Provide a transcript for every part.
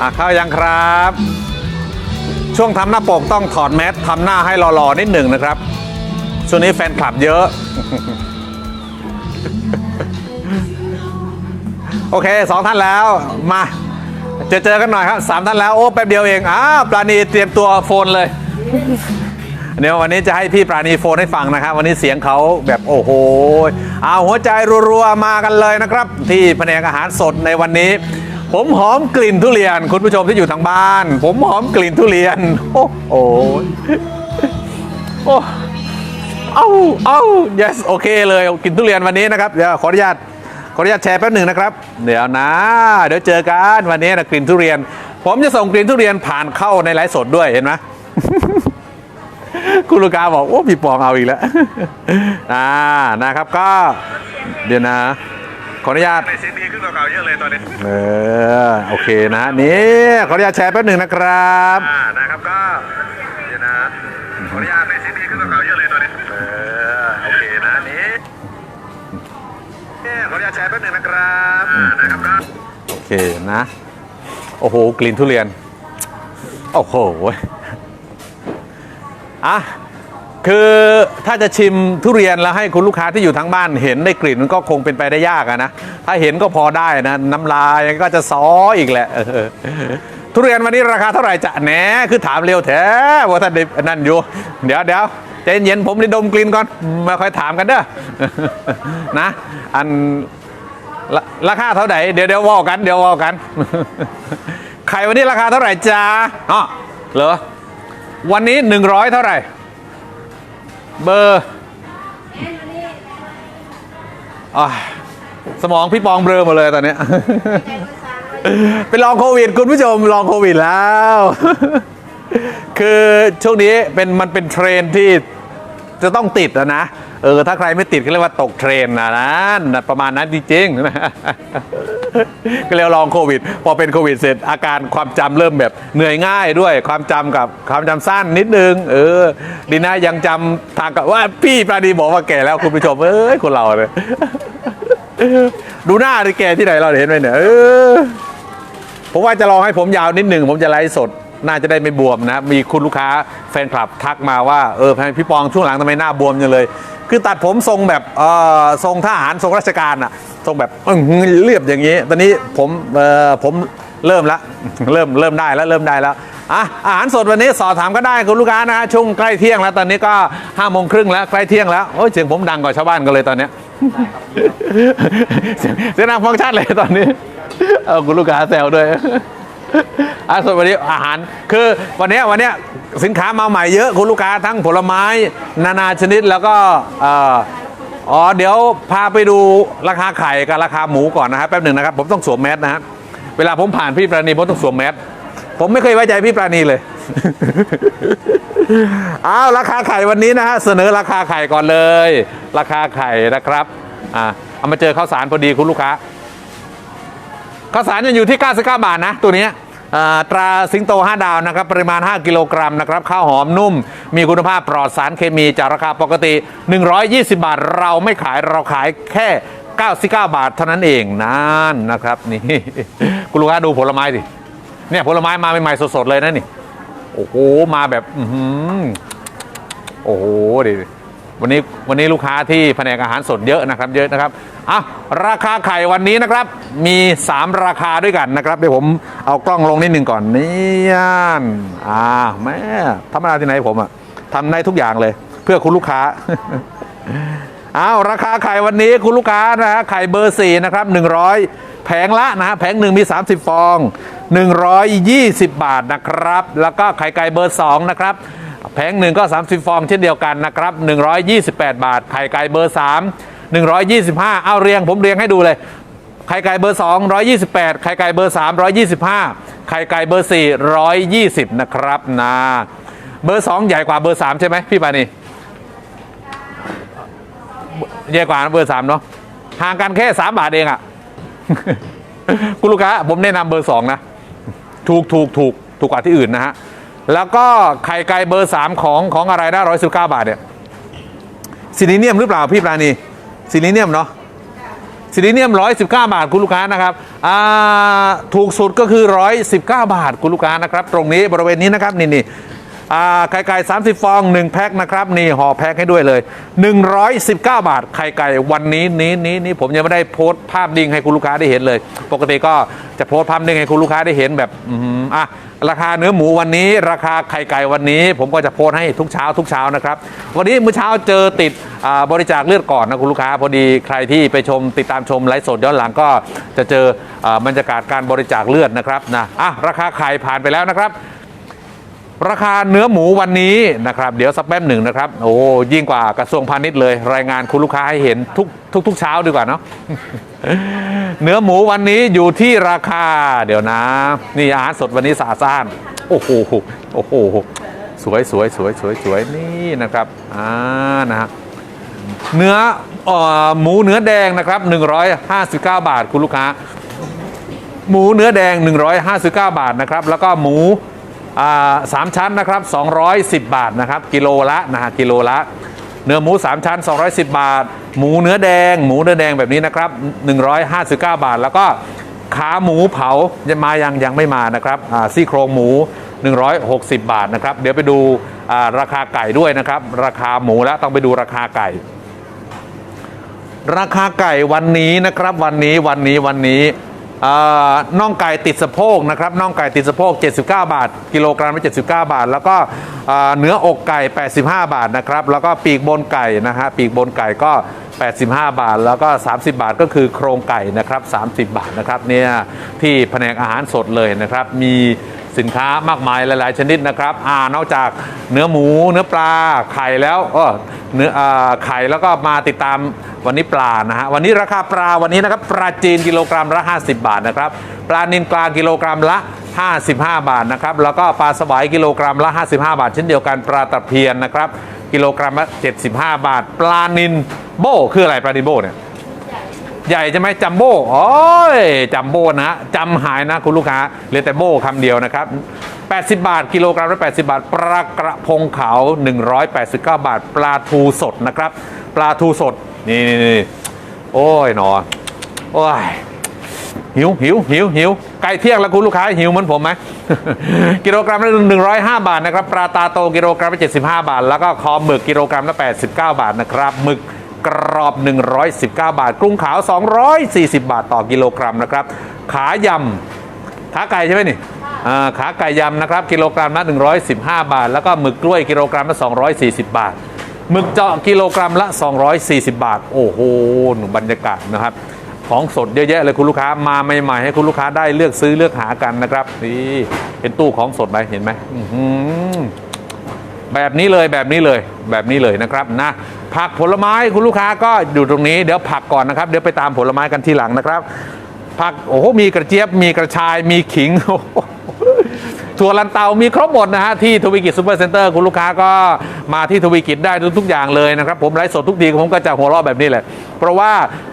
อะเข้ายังครับ ช่วงทำหน้าปกต้องถอดแมสทำหน้าให้หล่อๆนิดหนึ่งนะครับ ช่วงนี้แฟนคลับเยอะ โอเคสองท่านแล้วมาเจอเจอกันหน่อยครับสามท่านแล้วโอ้แป๊บเดียวเองอ้าปราณีเตรียมตัวโฟนเลยเดี๋ยววันนี้จะให้พี่ปราณีโฟนให้ฟังนะครับ วันนี้เสียงเขาแบบโอ้โหเอาหัวใจรัวๆมากันเลยนะครับ ที่แผนกอาหารสดในวันนี้ ผมหอมกลิ่นทุเรียน คุณผู้ชมที่อยู่ทางบ้าน ผมหอมกลิ่นทุเรียน โอ้โหโอ้เอ้าเอ้า yes โอเคเลยกินทุเรียนวันนี้นะครับเดี๋ยวขออนุญาตขออนุญาตแชร์แป๊บหนึ่งนะครับ เดี๋ยวนะ เดี๋ยวเจอกันวันนี้นะกลิ่นทุเรียน ผมจะส่งกลิ่นทุเรียนผ่านเข้าในไลฟ์สดด้วยเห็นไหมคุณลูกาบอกโอ้พี่ปองเอาอีกแล้วอ่านะครับก็เดี๋ยวนะ ขออนุญาตในเสียงดีขึ้นกว่าเก่าเยอะเลยตอนนี้เออโอเคนะนี่ขออนุญาตแชร์แป๊บหนึ่งนะครับอ่านะครับก็เดี๋ยวนะขออนุญาตในเสียงดีขึ้นกว่าเก่าเยอะเลยตอนนี้เออโอเคนะนี่เนี่ยขออนุญาตแชร์แป๊บหนึงนะครับอ่านะครับก็โอเคนะโอ้โหกลิ่นทุเรียนโอ้โหอะ คือถ้าจะชิมทุเรียนแล้วให้คุณลูกค้าที่อยู่ทั้งบ้านเห็นได้กลิ่นมันก็คงเป็นไปได้ยากอะนะถ้าเห็นก็พอได้นะ น้ำลายก็จะซ้ออีกแหละทุเรียนวันนี้ราคาเท่าไหร่จะแหนคือถามเร็วแท้ว่าท่านดนั่นอยู่ เดี๋ยวเดี๋ยวใจเย็นผมได้ดมกลิ่นก่อนมาค่อยถามกันเด้อนะอันราราคาเท่าไหร่เดี๋ยวเดี๋ยวว่ากันเดี๋ยวว่ากันไข่วันนี้ราคาเท่าไหร่จ้าอ๋อเหรอวันนี้ 100 เท่าไหร่ เบอร์อะสมองพี่ปองเบลอหมดเลยตอนนี้ เป็นลองโควิด คุณผู้ชมลองโควิดแล้ว คือช่วงนี้เป็นมันเป็นเทรนที่จะต้องติดนะนะ เออถ้าใครไม่ติดก็เรียกว่าตกเทรน์นะนะประมาณนั้นจริงๆนะก็เรียกลองโควิด พอเป็นโควิดเสร็จอาการความจำเริ่มแบบเหนื่อยง่ายด้วยความจำกับความจำสั้นนิดนึง เออดีนะยังจำทางกับว่าพี่ปราณีบอกว่าแก่แล้วคุณผู้ชมเอ้ยคนเราเลยดูหน้าที่แก่ที่ไหนเราเห็นไหมเนี่ยเออผมว่าจะลองให้ผมยาวนิดหนึ่งผมจะไลฟ์สดน่าจะได้ไม่บวมนะ มีคุณลูกค้าแฟนคลับทักมาว่า เออพี่ปองช่วงหลังทำไมหน้าบวมจังเลย คือตัดผมทรงแบบเออทรงทหารทรงราชการอะทรงแบบอื้ออเรียบอย่างนี้ ตอนนี้ผมเออผมเริ่มละเริ่มเริ่มได้แล้วเริ่มได้แล้วอะอาหารสดวันนี้สอบถามก็ได้คุณลูกค้านะฮะช่วงใกล้เที่ยงแล้วตอนนี้ก็ห้าโมงครึ่งแล้วใกล้เที่ยงแล้วโอ้ยเสียงผมดังกว่าชาวบ้านกันเลยตอนเนี้ยเสียงเสียงดังฟังชันเลยตอนนี้เออคุณลูกค้าแซวด้วย อะส่วนวันนี้อาหารคือวันเนี้ยวันเนี้ยสินค้ามาใหม่เยอะคุณลูกค้าทั้งผลไม้ นานาชนิดแล้วก็อ่ออ๋อเดี๋ยวพาไปดูราคาไข่กับราคาหมูก่อนนะครับแป๊บหนึ่งนะครับ ผมต้องสวมแมสนะฮะเวลาผมผ่านพี่ปราณีผมต้องสวมแมสผมไม่เคยไว้ใจพี่ปราณีเลยอ้าวราคาไข่วันนี้นะฮะเสนอราคาไข่ก่อนเลย ราคาไข่นะครับอ่าเอามาเจอข้าวสารพอดีคุณลูกค้า ข้าวสารยังอยู่ที่ 99 บาทนะ ตัวนี้ตราสิงโต 5 ดาวนะครับปริมาณ 5 กิโลกรัมนะครับข้าวหอมนุ่ม มีคุณภาพปลอดสารเคมีจากราคาปกติ 120 บาท เราไม่ขายเราขายแค่ 99 บาทเท่านั้นเองนั่นนะครับนี่คุณลูกค้าดูผลไม้สิเนี่ยผลไม้มาใหม่ๆสดๆเลยนะนี่โอ้โหมาแบบอืโอ้โหดิ วันนี้วันนี้ลูกค้าที่แผนกอาหารสดเยอะนะครับเยอะนะครับอะราคาไข่วันนี้นะครับ มี 3 ราคาด้วยกันนะครับเดี๋ยวผมเอากล้องลงนิดหนึ่งก่อนนี่นอ่าแม่ธรรมดาที่ไหนผมอะทำได้ทุกอย่างเลย เพื่อคุณลูกค้าอ้าวราคาไข่วันนี้คุณลูกค้านะฮะไข่เบอร์สี่นะครับ100แผงละนะฮะแผงหนึ่งมี 30 ฟอง 120 บาทนะครับ แล้วก็ไข่ไก่เบอร์2นะครับ แผงหนึ่งก็ 30 ฟองเช่นเดียวกันนะครับ 128 บาท ไข่ไก่เบอร์ 3 125 เอาเรียงผมเรียงให้ดูเลย ไข่ไก่เบอร์ 2 128 ไข่ไก่เบอร์ 3 125 ไข่ไก่เบอร์ 4 120 นะครับนะเบอร์ 2 ใหญ่กว่าเบอร์ 3 ใช่ไหมพี่ปานีใหญ่กว่าเบอร์ 3 เนาะห่างกันแค่ 3 บาทเองอะ่ะคุณลูกค้าผมแนะนำเบอร์ 2 นะ ถูกถูกถูกถูกกว่าที่อื่นนะฮะ แล้วก็ไข่ไก่เบอร์ 3 ของของอะไรนะร้อยสิบเก้าบาทเนี่ยซิลิเนียมหรือเปล่าพี่ปราณีซิลิเนียมเนาะซิลิเนียม119บเก้าบาทคุณลูกค้านะครับถูกสุดก็คือ119บเก้าบาทคุณลูกค้านะครับ ตรงนี้บริเวณนี้นะครับนี่นี่ไข่ไก่ 30 ฟอง 1 แพ็คนะครับ นี่ห่อแพ็คให้ด้วยเลย 119 บาท ไข่ไก่วันนี้นี้นี้นี้ผมยังไม่ได้โพสต์ภาพดิ่งให้คุณลูกค้าได้เห็นเลย ปกติก็จะโพสต์ภาพดิ่งให้คุณลูกค้าได้เห็นแบบอะ ราคาเนื้อหมูวันนี้ ราคาไข่ไก่วันนี้ ผมก็จะโพสให้ทุกเช้าทุกเช้านะครับ วันนี้เมื่อเช้าเจอติดบริจาคเลือดก่อนนะคุณลูกค้า พอดีใครที่ไปชมติดตามชมไลฟ์สดย้อนหลังก็จะเจออบรรยากาศการบริจาคเลือดนะครับนะอะราคาไข่ผ่านไปแล้วนะครับ ราคาเนื้อหมูวันนี้นะครับ เดี๋ยวสักแป๊บหนึ่งนะครับ โอ้ยิ่งกว่ากระทรวงพาณิชย์เลย รายงานคุณลูกค้าให้เห็นทุกทุกทุกเช้าดีกว่าเนาะเนื้อหมูวันนี้อยู่ที่ราคา เดี๋ยวนะ นี่อาหารสดวันนี้สะอาดสะอ้านโอ้โหโอ้โหสวยสวยสวยสวยสวยนี่นะครับอ่านะฮะเนื้ออหมูเนื้อแดงนะครับ 159 บาทคุณลูกค้า หมูเนื้อแดง 159 บาทนะครับ แล้วก็หมู สามชั้นนะครับ 210 บาทนะครับกิโลละนะฮะกิโลละ เนื้อหมู 3 ชั้น 210 บาท หมูเนื้อแดง หมูเนื้อแดงแบบนี้นะครับ 159 บาท แล้วก็ขาหมูเผายังมายังยังไม่มานะครับซี่โครงหมู 160 บาทนะครับ เดี๋ยวไปดูราคาไก่ด้วยนะครับ ราคาหมูแล้วต้องไปดูราคาไก่ ราคาไก่วันนี้นะครับวันนี้วันนี้วันนี้ น่องไก่ติดสะโพกนะครับน่องไก่ติดสะโพก 79 บาท กิโลกรัมละ79 บาท แล้วก็เนื้ออกไก่ 85 บาทนะครับแล้วก็ปีกบนไก่นะฮะปีกบนไก่ก็ 85 บาท แล้วก็ 30 บาทก็คือโครงไก่นะครับ30 บาทนะครับเนี่ยที่แผนกอาหารสดเลยนะครับ มีสินค้ามากมายหลาย ๆ ชนิดนะครับอ่านอกจากเนื้อหมู เนื้อปลาไข่แล้วเออเนื้อไข่แล้วก็มาติดตาม วันนี้ปลานะฮะวันนี้ราคาปลาวันนี้นะครับปลาจีนกิโลกรัมละ 50 บาทนะครับปลานิลกลางกิโลกรัมละ 55 บาทนะครับแล้วก็ปลาสวายกิโลกรัมละ 55 บาท เช่นเดียวกันปลาตะเพียนนะครับกิโลกรัมละ 75 บาท ปลานินโบคืออะไรปลานินโบเนี่ย ใหญ่ใช่ไหมจัมโบ้โอ้ยจัมโบ้นะจำหายนะคุณลูกค้าเหลือแต่โบ้คำเดียวนะครับ 80 บาท กิโลกรัมละ80 บาท ปลากระพงขาว 189 บาท ปลาทูสดนะครับ ปลาทูสด นี่นี่โอ้ยหนอโอ้ยหิวหิวหิวหิวใกล้เที่ยงแล้วคุณลูกค้าหิวเหมือนผมไหมกิโลกรัมละ105บาทนะครับปลาตาโตกิโลกรัมละ75บาท แล้วก็คอหมึกกิโลกรัมละ89บาทนะครับหมึก กรอบ 119 บาทกุ้งขาว 240 บาทต่อกิโลกรัมนะครับ ขายำขาไก่ใช่ไหมนี่อ่าขาไก่ยำนะครับ กิโลกรัมละ 115 บาท แล้วก็หมึกกล้วยกิโลกรัมละ 240 บาทหมึกเจาะกิโลกรัมละ 240 บาท โอ้โหหนูบรรยากาศนะครับ ของสดเยอะแยะเลยคุณลูกค้ามาใหม่ๆให้คุณลูกค้าได้เลือกซื้อเลือกหากันนะครับนี่เห็นตู้ของสดไหมเห็นไหมอื้อหือ แบบนี้เลยแบบนี้เลยแบบนี้เลยนะครับนะผักผลไม้คุณลูกค้าก็อยู่ตรงนี้เดี๋ยวผักก่อนนะครับ เดี๋ยวไปตามผลไม้กันทีหลังนะครับ ผักโอ้โหมีกระเจี๊ยบมีกระชายมีขิงโอ้โหถั่วลันเตามีครบหมดนะฮะที่ทวีกิจซูเปอร์เซ็นเตอร์คุณลูกค้าก็มาที่ทวีกิจได้ทุกๆอย่างเลยนะครับ ผมไลฟ์สดทุกทีผมก็จะหัวเราะแบบนี้แหละ เพราะว่า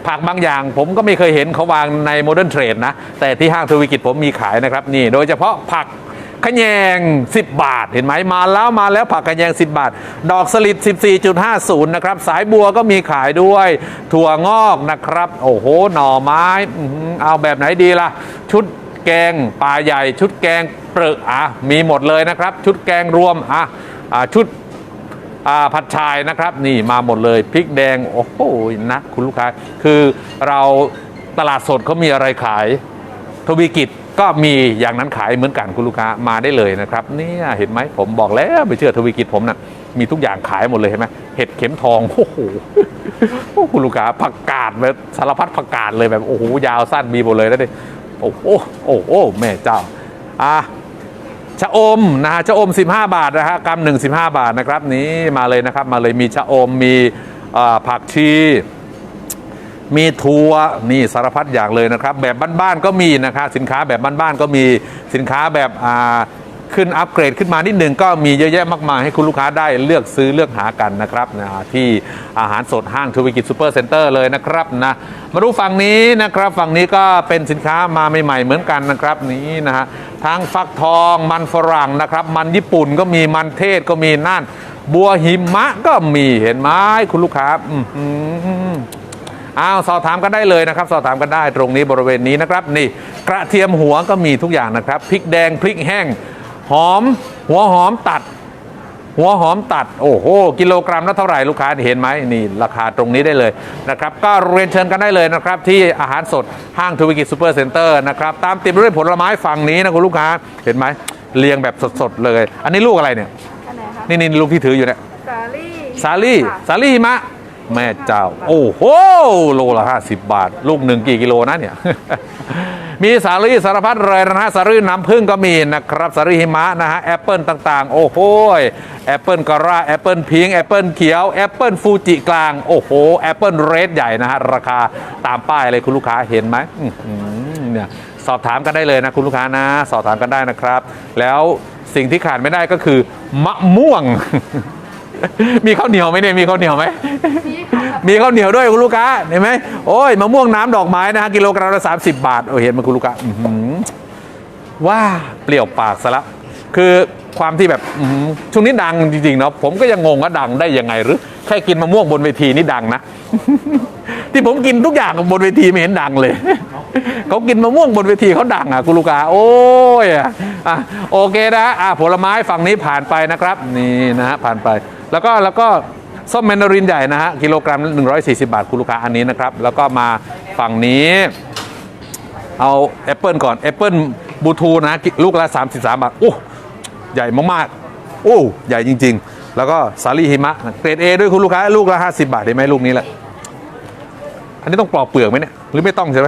ผักบางอย่างผมก็ไม่เคยเห็นเขาวางในโมเดิร์นเทรดนะ แต่ที่ห้างทวีกิจผมมีขายนะครับนี่โดยเฉพาะผัก ขยง 10 บาท เห็นไหมมาแล้วมาแล้วผักขยง 10 บาท ดอกสลิด 14.50 นะครับ สายบัวก็มีขายด้วย ถั่วงอกนะครับ โอ้โห หน่อไม้อื้อหือเอาแบบไหนดีล่ะ ชุดแกงปลาใหญ่ ชุดแกงเปลือกอะ มีหมดเลยนะครับ ชุดแกงรวมอะอ่าชุดอ่าผัดชายนะครับ นี่มาหมดเลยพริกแดง โอ้โหนะคุณลูกค้า คือเราตลาดสดเขามีอะไรขายทวีกิจ ก็มีอย่างนั้นขายเหมือนกันคุณลูกค้ามาได้เลยนะครับเนี่ยเห็นไหมผมบอกแล้วไปเชื่อทวีกิจผมนะ่ะมีทุกอย่างขายหมดเลยเห็นไหมเห็ดเข็มทองโอ้โหคุณลูกค้าผักกาดแบบสารพัดผักกาดเลยแบบโอ้โหยาวสั้นมีหมดเลยนะดิโอ้โหโอ้โหแม่เจ้าอะชะอมนะฮะชะอม 15 บาทนะฮะกำหนึ่ง15บาทนะครับนี้มาเลยนะครับมาเลยมีชะอมมีผักชี มีทัวร์นี่สารพัดอย่างเลยนะครับ แบบบ้านๆก็มีนะครับสินค้าแบบบ้านๆก็มีสินค้าแบบอ่าขึ้นอัปเกรดขึ้นมานิดหนึ่งก็มีเยอะแยะมากมายให้คุณลูกค้าได้เลือกซื้อเลือกหากันนะครับนะที่อาหารสดห้างทวีกิจซูเปอร์เซ็นเตอร์เลยนะครับนะมาดูฝั่งนี้นะครับฝั่งนี้ก็เป็นสินค้ามาใหม่ๆเหมือนกันนะครับนี้นะฮะทั้งฟักทองมันฝรั่งนะครับ มันญี่ปุ่นก็มีมันเทศก็มีนั่น บัวหิมะก็มีเห็นไหมคุณลูกค้า อื้อหืออ้าวสอบถามกันได้เลยนะครับ สอบถามกันได้ตรงนี้บริเวณนี้นะครับนี่กระเทียมหัวก็มีทุกอย่างนะครับพริกแดงพริกแห้งหอม หัวหอมตัด หัวหอมตัด โอ้โหกิโลกรัมละเท่าไหร่ลูกค้าเห็นไหมนี่ราคาตรงนี้ได้เลยนะครับ ก็เรียนเชิญกันได้เลยนะครับ ที่อาหารสดห้างทวิกิจซูเปอร์เซ็นเตอร์นะครับ ตามติดด้วยผลไม้ฝั่งนี้นะคุณลูกค้าเห็นไหมเรียงแบบสดๆเลย อันนี้ลูกอะไรเนี่ยอันไหนคะนี่นี่ลูกที่ถืออยู่เนี่ยสาลี่สาลี่ค่ะสาลี่หิมะ แม่เจ้า โอ้โหโลละ 50 บาท ลูกหนึ่งกี่กิโลนะเนี่ย มีสาลี่สารพัดเลยนะฮะสาลี่น้ำผึ้งก็มีนะครับสาลี่หิมะนะฮะแอปเปิลต่างๆ โอ้โหแอปเปิลกระราแอปเปิลพิงแอปเปิลเขียวแอปเปิลฟูจิกลาง โอ้โหแอปเปิลเรดใหญ่นะฮะราคาตามป้ายเลยคุณลูกค้าเห็นไหมเนี่ยสอบถามกันได้เลยนะคุณลูกค้านะ สอบถามกันได้นะครับ แล้วสิ่งที่ขาดไม่ได้ก็คือมะม่วง มีข้าวเหนียวไหมเนี่ยมีข้าวเหนียวไหมนี่ค่ะมีข้าวเหนียวด้วยคุณลูกค้าเห็นไหมโอ้ยมะม่วงน้ำดอกไม้นะฮะกิโลกรัมละ30บาทโอ้เห็นไหมาคุณลูกค้าอื้อหือว้าเปรี้ยวปากซะละคือความที่แบบอื้อหือช่วงนี้ดังจริงๆเนาะผมก็ยังงงว่าดังได้ยังไงหรือแค่กินมะม่วงบนเวทีนี่ดังนะ ที่ผมกินทุกอย่างบนเวทีไม่เห็นดังเลย เขากินมะม่วงบนเวทีเขาดังอะคุณลูกค้าโอ้ยอะอะโอเคนะอะผลไม้ฝั่งนี้ผ่านไปนะครับ นี่นะฮะผ่านไป แล้วก็แล้วก็ส้มแมนดารินใหญ่นะฮะกิโลกรัม 140 บาทคุณลูกค้าอันนี้นะครับ แล้วก็มาฝั่งนี้ เอาแอปเปิลก่อนแอปเปิลบลูทูนะลูกละ 33 บาทโอ้ใหญ่มากๆโอ้ใหญ่จริง ๆ แล้วก็สาลี่หิมะเกรด A ด้วยคุณลูกค้าลูกละ 50 บาทเห็นไหมลูกนี้แหละอันนี้ต้องปลอกเปลือกไหมเนี่ยหรือไม่ต้องใช่ไหม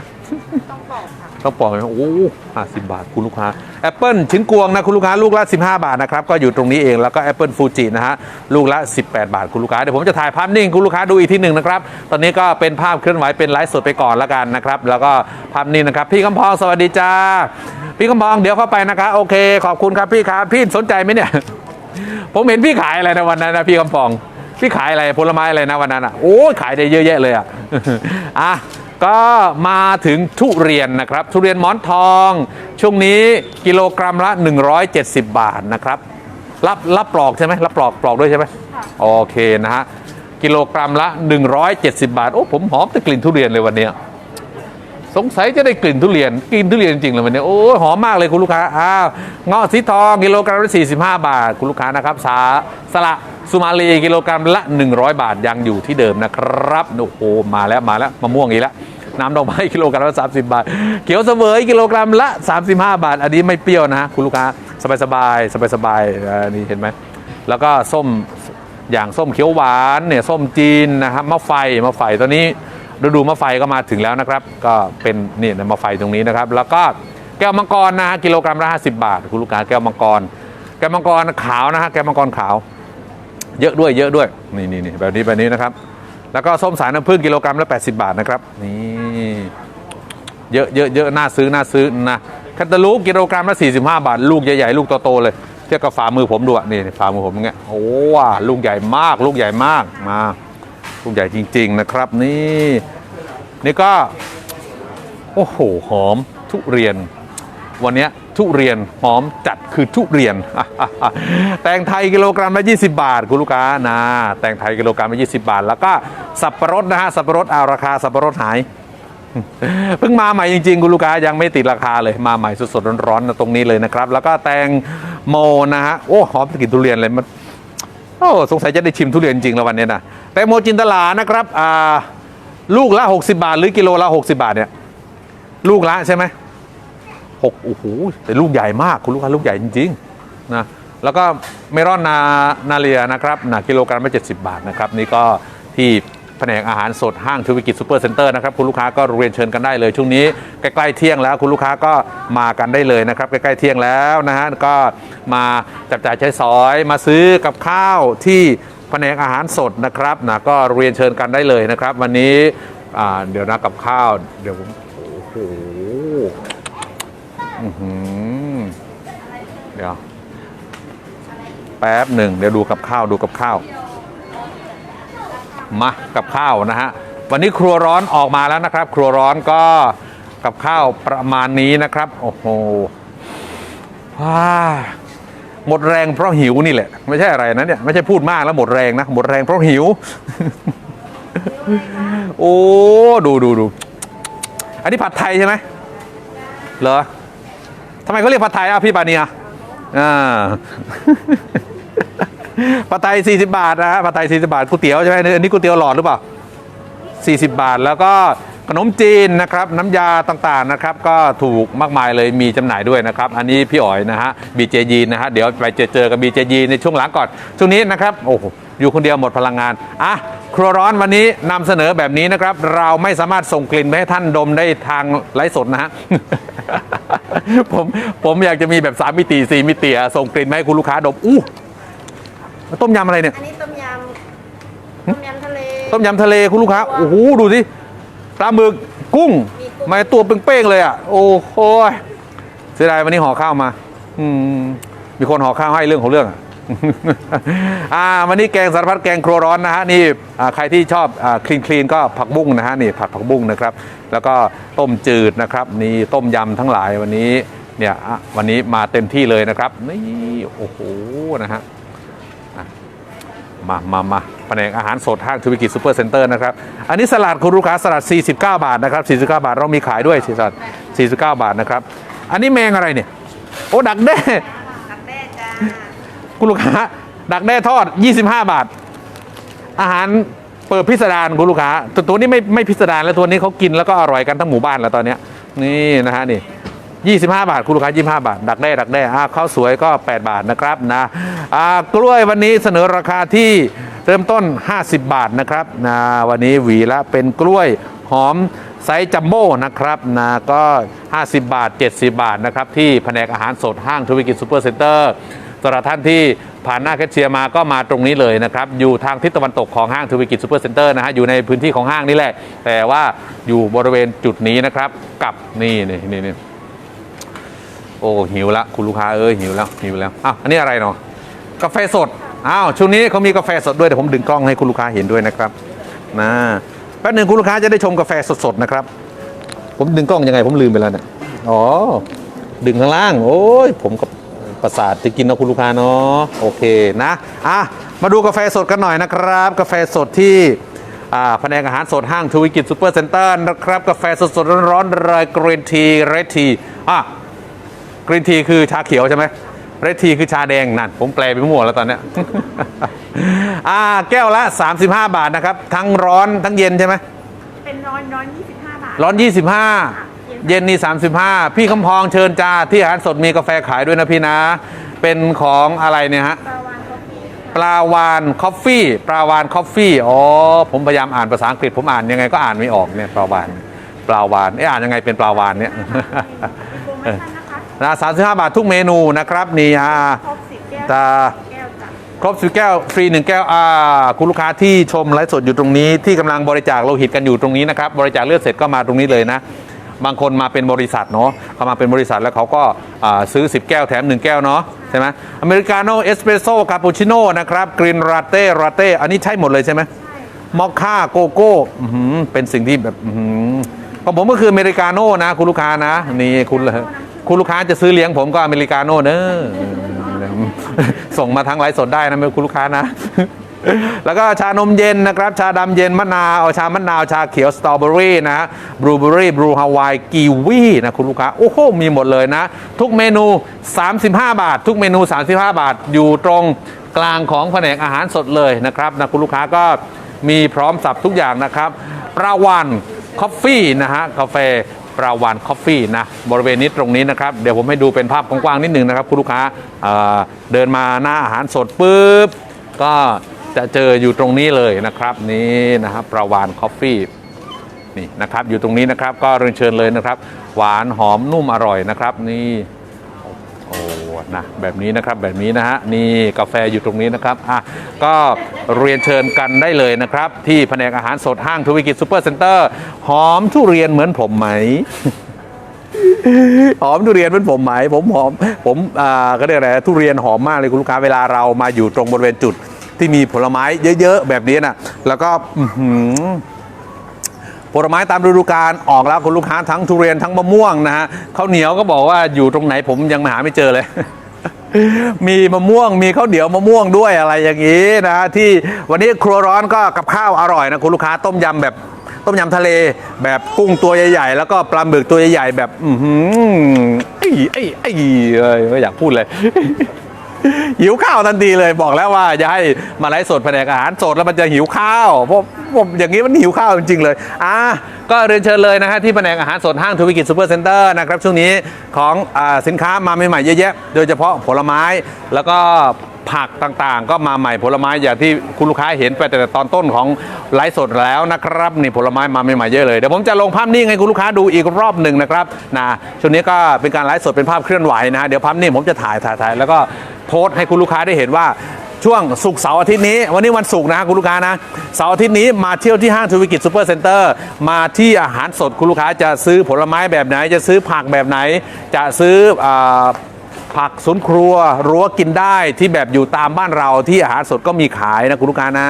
ต้องปอก ต้องปอกเลยโอ้ห้าสิบาทคุณลูกค้าแอปเปิลชิ้นกวงนะคุณลูกค้าลูกละ 15 บาทนะครับก็อยู่ตรงนี้เองแล้วก็แอปเปิลฟูจินะฮะลูกละ 18 บาทคุณลูกค้าเดี๋ยวผมจะถ่ายภาพนิ่งคุณลูกค้าดูอีกทีหนึ่งนะครับตอนนี้ก็เป็นภาพเคลื่อนไหวเป็นไลฟ์สดไปก่อนแล้วกันนะครับแล้วก็ภาพนิ่งนะครับพี่คำพองสวัสดีจ้าพี่คำพองเดี๋ยวเข้าไปนะคะโอเค ขอบคุณครับพี่ครับพี่สนใจไหมเนี่ยผมเห็นพี่ขายอะไรในวันนั้นนะพี่คำปองพี่ขายอะไรผลไม้อะไรนะวันนั้นอะโอ้ขายได้เยอะแยะเลยอะอะ ก็มาถึงทุเรียนนะครับ ทุเรียนหมอนทอง ช่วงนี้กิโลกรัมละ 170 บาทนะครับ รับรับปลอกใช่ไหมรับปลอกปลอกด้วยใช่ไหมค่ะโอเคนะฮะกิโลกรัมละ 170 บาท โอ้ผมหอมแต่กลิ่นทุเรียนเลยวันเนี้ย สงสัยจะได้กลิ่นทุเรียนกลิ่นทุเรียนจริงๆเลยวันนี้โอ้หอมมากเลยคุณลูกค้าอ้าวเงาะสีทองกิโลกรัมละ45 บาท คุณลูกค้านะครับสาสละสุมาลีกิโลกรัมละ 100 บาทยังอยู่ที่เดิมนะครับโอ้โหมาแล้วมาแล้วมะม่วงอีกแล้วน้ำดอกไม้กิโลกรัมละ 30 บาท เขียวเสวยกิโลกรัมละ 35 บาท อันนี้ไม่เปรี้ยวนะคุณลูกค้าสบายๆสบายๆอันนี้เห็นไหมแล้วก็ส้มอย่างส้มเขียวหวานเนี่ยส้มจีนนะครับมะไฟมะไฟตอนนี้ ฤดูมะไฟก็มาถึงแล้วนะครับ ก็เป็นนี่มะไฟตรงนี้นะครับ แล้วก็แก้วมังกรนะฮะกิโลกรัมละ50 บาท คุณลูกค้าแก้วมังกร แก้วมังกรขาวนะฮะแก้วมังกรขาว เยอะด้วยเยอะด้วยนี่นี่แบบนี้แบบนี้นะครับ แล้วก็ส้มสายน้ำผึ้งกิโลกรัมละ80 บาทนะครับนี่เยอะเยอะเยอะน่าซื้อน่าซื้อนะแคตตาลูปกิโลกรัมละ45 บาท ลูกใหญ่ๆลูกโตๆเลยเทียบกับฝ่ามือผมดูอะนี่ฝ่ามือผมอย่างเงี้ยโอ้ลูกใหญ่มากลูกใหญ่มากมา ลูกใหญ่จริง ๆ นะครับ นี่นี่ก็ โอ้โห หอมทุเรียน วันนี้ทุเรียนหอมจัดคือทุเรียน แตงไทยกิโลกรัมละ 20 บาท คุณลูกค้านะแตงไทยกิโลกรัมละ 20 บาท แล้วก็สับปะรดนะฮะสับปะรดเอาราคาสับปะรดหายเพิ่งมาใหม่จริงๆคุณลูกค้ายังไม่ติดราคาเลยมาใหม่สดๆร้อนๆนะตรงนี้เลยนะครับ แล้วก็แตงโมนะฮะโอ้หอมกลิ่นทุเรียนเลยมัน โอ้สงสัยจะได้ชิมทุเรียนจริงแล้ววันนี้นะแตงโมจินตลานะครับอ่าลูกละ 60 บาท หรือกิโลละ 60 บาทเนี่ยลูกละใช่ไหมหกโอ้โหแต่ลูกใหญ่มากคุณลูกค้าลูกใหญ่จริงๆนะแล้วก็เมลอนนานาเลียนะครับนะกิโลกรัมละ70 บาทนะครับ นี่ก็ที่ แผนกอาหารสดห้างธุรกิจซูเปอร์เซ็นเตอร์นะครับคุณลูกค้าก็เรียนเชิญกันได้เลยช่วงนี้ใกล้ๆเที่ยงแล้วคุณลูกค้าก็มากันได้เลยนะครับใกล้ๆเที่ยงแล้วนะฮะก็มาจับจ่ายใช้สอยมาซื้อกับข้าวที่แผนกอาหารสดนะครับนะก็เรียนเชิญกันได้เลยนะครับ วันนี้เดี๋ยวนะกับข้าวเดี๋ยวผมโอ้โหเดี๋ยวแป๊บหนึ่งเดี๋ยวดูกับข้าวดูกับข้าว มากับข้าวนะฮะวันนี้ครัวร้อนออกมาแล้วนะครับ ครัวร้อนก็กับข้าวประมาณนี้นะครับโอ้โหว้าหมดแรงเพราะหิวนี่แหละ ไม่ใช่อะไรนะเนี่ยไม่ใช่พูดมากแล้วหมดแรงนะหมดแรงเพราะหิว โอ้ดูดูดูอันนี้ผัดไทยใช่ไหมเหรอทำไมเขาเรียกผัดไทยอะพี่ปานีอะอ่า ผัดไทย40 บาทนะฮะผัดไทย40 บาทก๋วยเตี๋ยวใช่ไหมอันนี้ก๋วยเตี๋ยวหลอดหรือเปล่า 40 บาท แล้วก็ขนมจีนนะครับ น้ำยาต่างๆนะครับ ก็ถูกมากมายเลยมีจำหน่ายด้วยนะครับ อันนี้พี่อ๋อยนะฮะบีเจยีนะฮะเดี๋ยวไปเจอเจอกับบีเจยีในช่วงหลังก่อน ช่วงนี้นะครับโอ้โหอยู่คนเดียวหมดพลังงานอะครัวร้อนวันนี้นำเสนอแบบนี้นะครับ เราไม่สามารถส่งกลิ่นไปให้ท่านดมได้ทางไลฟ์สดนะฮะ ผมผมอยากจะมีแบบ 3 มิติ 4 มิติอะส่งกลิ่นมาให้คุณลูกค้าดมอู้ ต้มยำอะไรเนี่ย อันนี้ต้มยำ ต้มยำทะเล ต้มยำทะเลคุณลูกค้า โอ้โห ดูสิ ปลาหมึก กุ้งมีกุ้งมาตัวเป้งๆเลยอะ โอ้โหยเสียดายวันนี้ห่อข้าวมา อืม มีคนห่อข้าวให้เรื่องของเรื่องอะอ่าวันนี้แกงสารพัดแกงครัวร้อนนะฮะนี่อ่าใครที่ชอบอ่าคลีนคลีนก็ผักบุ้งนะฮะนี่ผัดผักบุ้งนะครับ แล้วก็ต้มจืดนะครับนี่ต้มยำทั้งหลายวันนี้เนี่ยอะวันนี้มาเต็มที่เลยนะครับนี่โอ้โหนะฮะ มามามาแผนกอาหารสดห้างธุรกิจซูเปอร์เซ็นเตอร์นะครับ อันนี้สลัดคุณลูกค้าสลัด 49 บาทนะครับ 49 บาทเรามีขายด้วยสลัด 49 บาทนะครับ อันนี้แมงอะไรเนี่ย โอ้ดักแด้ตักแด้จ้า คุณลูกค้า ดักแด้ทอด 25 บาท อาหารเปิดพิสดารคุณลูกค้าตัวตัวนี้ไม่ไม่พิสดารแล้วตัวนี้เขากินแล้วก็อร่อยกันทั้งหมู่บ้านแล้วตอนเนี้ยนี่นะฮะนี่ 25 บาท คุณลูกค้า 25 บาท ดักแด้ดักแด้อ่าข้าวสวยก็ 8 บาทนะครับนะอ่ากล้วยวันนี้เสนอราคาที่เริ่มต้น 50 บาทนะครับนะวันนี้หวีละเป็นกล้วยหอมไซส์จัมโบ้นะครับนะก็ 50 บาท 70 บาทนะครับที่แผนกอาหารสดห้างธุรกิจซูเปอร์เซ็นเตอร์สำหรับท่านที่ผ่านหน้าแคชเชียร์มาก็มาตรงนี้เลยนะครับ อยู่ทางทิศตะวันตกของห้างธุรกิจซูเปอร์เซ็นเตอร์นะฮะ อยู่ในพื้นที่ของห้างนี่แหละ แต่ว่าอยู่บริเวณจุดนี้นะครับ กับนี่นี่นี่นี่ โอ้หิวละคุณลูกค้าเอ้ยหิวแล้วหิวแล้วอ้าวอันนี้อะไรเนาะกาแฟสดอ้าวช่วงนี้เขามีกาแฟสดด้วยเดี๋ยวผมดึงกล้องให้คุณลูกค้าเห็นด้วยนะครับนะแป๊บหนึ่งคุณลูกค้าจะได้ชมกาแฟสดๆนะครับ ผมดึงกล้องยังไงผมลืมไปแล้วเนี่ยอ๋อดึงข้างล่าง โอ้ยผมกับประสาทจะกินนะคุณลูกค้าเนาะโอเคนะอะมาดูกาแฟสดกันหน่อยนะครับ กาแฟสดที่อ่าแผนกอาหารสดห้างทวิกิจซูเปอร์เซ็นเตอร์นะครับ กาแฟสดสดๆร้อนๆเลยกรีนทีเรดทีอะ กรีนทีคือชาเขียวใช่ไหมเรดทีคือชาแดงนั่นผมแปลไปมั่วแล้วตอนเนี้ยอ่าแก้วละ 35 บาทนะครับ ทั้งร้อนทั้งเย็นใช่ไหมเป็นร้อนร้อน25 บาท ร้อน 25 เย็นนี่35 พี่คำพองเชิญจ้าที่อาหารสดมีกาแฟขายด้วยนะพี่นะ เป็นของอะไรเนี่ยฮะปลาวานคอฟฟี่ปลาวานคอฟฟี่ปลาวานคอฟฟี่อ๋อผมพยายามอ่านภาษาอังกฤษผมอ่านยังไงก็อ่านไม่ออกเนี่ยปลาวานปลาวานเอ๊ะอ่านยังไงเป็นปลาวานเนี่ยโปรโมชั่ นนะคะนะสามสิบห้าบาททุกเมนูนะครับนี่อ่าครบ10แก้วตาแก้วจ้ะครบสิบแก้วฟรีหนึ่งแก้วอ่าคุณลูกค้าที่ชมไลฟ์สดอยู่ตรงนี้ที่กำลังบริจาคโลหิตกันอยู่ตรงนี้นะครับบริจาคเลือดเสร็จก็มาตรงนี้เลยนะ บางคนมาเป็นบริษัทเนาะเขามาเป็นบริษัทแล้วเขาก็อ่าซื้อ 10 แก้วแถม 1 แก้วเนาะใช่ไหมอเมริกาโน่เอสเปรสโซ่คาปูชิโน่นะครับกรีนราเต้ราเต้อันนี้ใช่หมดเลยใช่ไหมมอคค่าโกโก้อื้อหือเป็นสิ่งที่แบบอื้อหือของผมก็คืออเมริกาโน่นะ คุณลูกค้านะนี่คุณเลย คุณลูกค้าจะซื้อเลี้ยงผมก็อเมริกาโน่เนอะส่งมาทางไลฟ์สดได้นะคุณลูกค้านะ แล้วก็ชานมเย็นนะครับ ชาดำเย็นมะนาวชามะนาว ชาเขียวสตรอเบอรี่นะบลูเบอรี่บลูฮาวายกีวีนะคุณลูกค้า โอ้โห มีหมดเลยนะ ทุกเมนู 35 บาท ทุกเมนู 35 บาท อยู่ตรงกลางของแผนกอาหารสดเลยนะครับนะคุณลูกค้าก็มีพร้อมสับทุกอย่างนะครับปลาวันคอฟฟี่นะฮะกาแฟ ปราวันคอฟฟี่นะบริเวณนี้ตรงนี้นะครับ เดี๋ยวผมให้ดูเป็นภาพกว้างๆนิดหนึ่งนะครับ คุณลูกค้าเเดินมาหน้าอาหารสดปุ๊บ ก็จะเจออยู่ตรงนี้เลยนะครับ นี่นะครับประวานคอฟฟี่นี่นะครับ อยู่ตรงนี้นะครับก็เรียนเชิญเลยนะครับ หวานหอมนุ่มอร่อยนะครับ นี่โอ้ นะแบบนี้นะครับแบบนี้นะฮะนี่กาแฟอยู่ตรงนี้นะครับอะก็เรียนเชิญกันได้เลยนะครับ ที่แผนกอาหารสดห้างทวิกิจซูเปอร์เซ็นเตอร์หอมทุเรียนเหมือนผมไหมหอมทุเรียนเป็นผมไหมผมหอมผมอ่าก็เรียกอะไรทุเรียนหอมมากเลยคุณลูกค้าเวลาเรามาอยู่ตรงบริเวณจุดที่มีผลไม้เยอะๆแบบนี้นะแล้วก็อื ผลไม้ตามฤดูกาลออกแล้วคุณลูกค้าทั้งทุเรียนทั้งมะม่วงนะฮะข้าวเหนียวก็บอกว่าอยู่ตรงไหนผมยังหาไม่เจอเลย มีมะม่วงมีข้าวเหนียวมะม่วงด้วยอะไรอย่างนี้นะฮะที่วันนี้ครัวร้อนก็กับข้าวอร่อยนะคุณลูกค้าต้มยำแบบต้มยำทะเลแบบกุ้งตัวใหญ่ๆ แล้วก็ปลาหมึกตัวใหญ่ๆแบบ อืออไอ้ไอ้ไอ้ไม่อยากพูดเลยหิวข้าวทันทีเลยบอกแล้วว่าอย่าให้มาไลฟ์สดแผนกอาหารสดแล้วมันจะหิวข้าวเพราะ ผมอย่างนี้มันหิวข้าวจริงๆเลยอะก็เรียนเชิญเลยนะฮะที่แผนกอาหารสดห้างทวีกิจซูเปอร์เซ็นเตอร์นะครับช่วงนี้ของอสินค้ามาใหม่ๆเยอะแยะโดยเฉพาะผลไม้แล้วก็ผักต่างๆ ก็มาใหม่ผลไม้อย่างที่คุณลูกค้าเห็นไปแต่ตอนต้นของไลฟ์สดแล้วนะครับนี่ผลไม้มาใหม่ๆเยอะเลยเดี๋ยวผมจะลงภาพนิ่งให้คุณลูกค้าดูอีกรอบหนึ่งนะครับนะช่วงนี้ก็เป็นการไลฟ์สดเป็นภาพเคลื่อนไหวนะฮะเดี๋ยวภาพนิ่งผมจะถ่ายถ่ายถ่ายแล้วก็โพสต์ให้คุณลูกค้าได้เห็นว่า ช่วงศุกร์เสาร์อาทิตย์นี้วันนี้วันศุกร์นะคุณลูกค้านะเสาร์อาทิตย์นี้มาเที่ยวที่ห้างทวีกิจซูเปอร์เซ็นเตอร์มาที่อาหารสดคุณลูกค้าจะซื้อผลไม้แบบไหน จะซื้อผักแบบไหน จะซื้อผักสวนครัวรั้วกินได้ที่แบบอยู่ตามบ้านเราที่อาหารสดก็มีขายนะคุณลูกค้านะ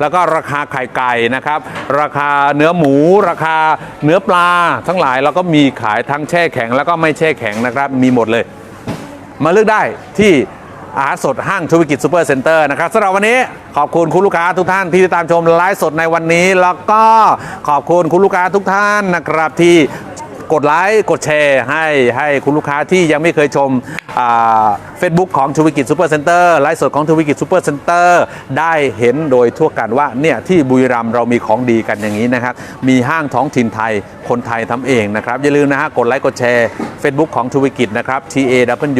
แล้วก็ราคาไข่ไก่นะครับ ราคาเนื้อหมู ราคาเนื้อปลา ทั้งหลายเราก็มีขายทั้งแช่แข็งแล้วก็ไม่แช่แข็งนะครับ มีหมดเลย มาเลือกได้ที่ อาหารสดห้างธุรกิจซูเปอร์เซ็นเตอร์นะครับสำหรับวันนี้ขอบคุณคุณลูกค้าทุกท่านที่ติดตามชมไลฟ์สดในวันนี้ แล้วก็ขอบคุณคุณลูกค้าทุกท่านนะครับที่กดไลค์กดแชร์ให้ให้คุณลูกค้าที่ยังไม่เคยชมเฟซบุ๊กของทวิกิจซูเปอร์เซ็นเตอร์ไลฟ์สดของทวิกิจซูเปอร์เซ็นเตอร์ได้เห็นโดยทั่วกันว่าเนี่ยที่บุรีรัมย์เรามีของดีกันอย่างนี้นะครับ มีห้างท้องถิ่นไทยคนไทยทำเองนะครับ อย่าลืมนะฮะกดไลค์กดแชร์ Facebook ของทวิกิจนะครับ T A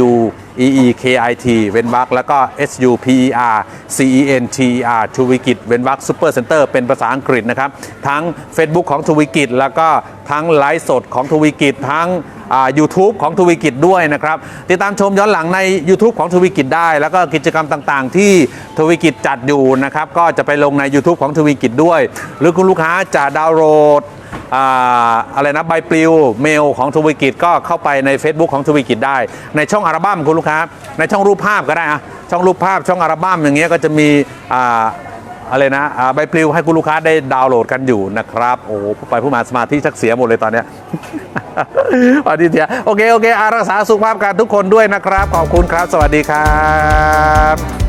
W E E K I T เว้นวรรคแล้วก็ S U P E R C E N T E R ทวิกิจเว้นวรรคซูเปอร์เซ็นเตอร์เป็นภาษาอังกฤษนะครับ ทั้ง Facebook ของทวิกิจแล้วก็ทั้งไลฟ์สดของทวิกิจทั้งยูทูบของทวีกิจด้วยนะครับ ติดตามชมย้อนหลังใน YouTube ของทวีกิจได้ แล้วก็กิจกรรมต่างๆ ที่ทวีกิจจัดอยู่นะครับ ก็จะไปลงใน YouTube ของทวีกิจด้วย หรือคุณลูกค้าจะดาวน์โหลด อะไรนะใบปลิวเมลของทวีกิจก็เข้าไปใน Facebook ของทวีกิจได้ ในช่องอัลบั้มคุณลูกค้า ในช่องรูปภาพก็ได้อะช่องรูปภาพช่องอัลบั้มอย่างเงี้ยก็จะมีอะไรนะใบปลิวให้คุณลูกค้าได้ดาวน์โหลดกันอยู่นะครับ โอ้ผู้ไปผู้มาสมาธิชักเสียหมดเลยตอนเนี้ยสวัสดีเถียโอเค โอเคอารักษาสุขภาพกันทุกคนด้วยนะครับ ขอบคุณครับ สวัสดีครับ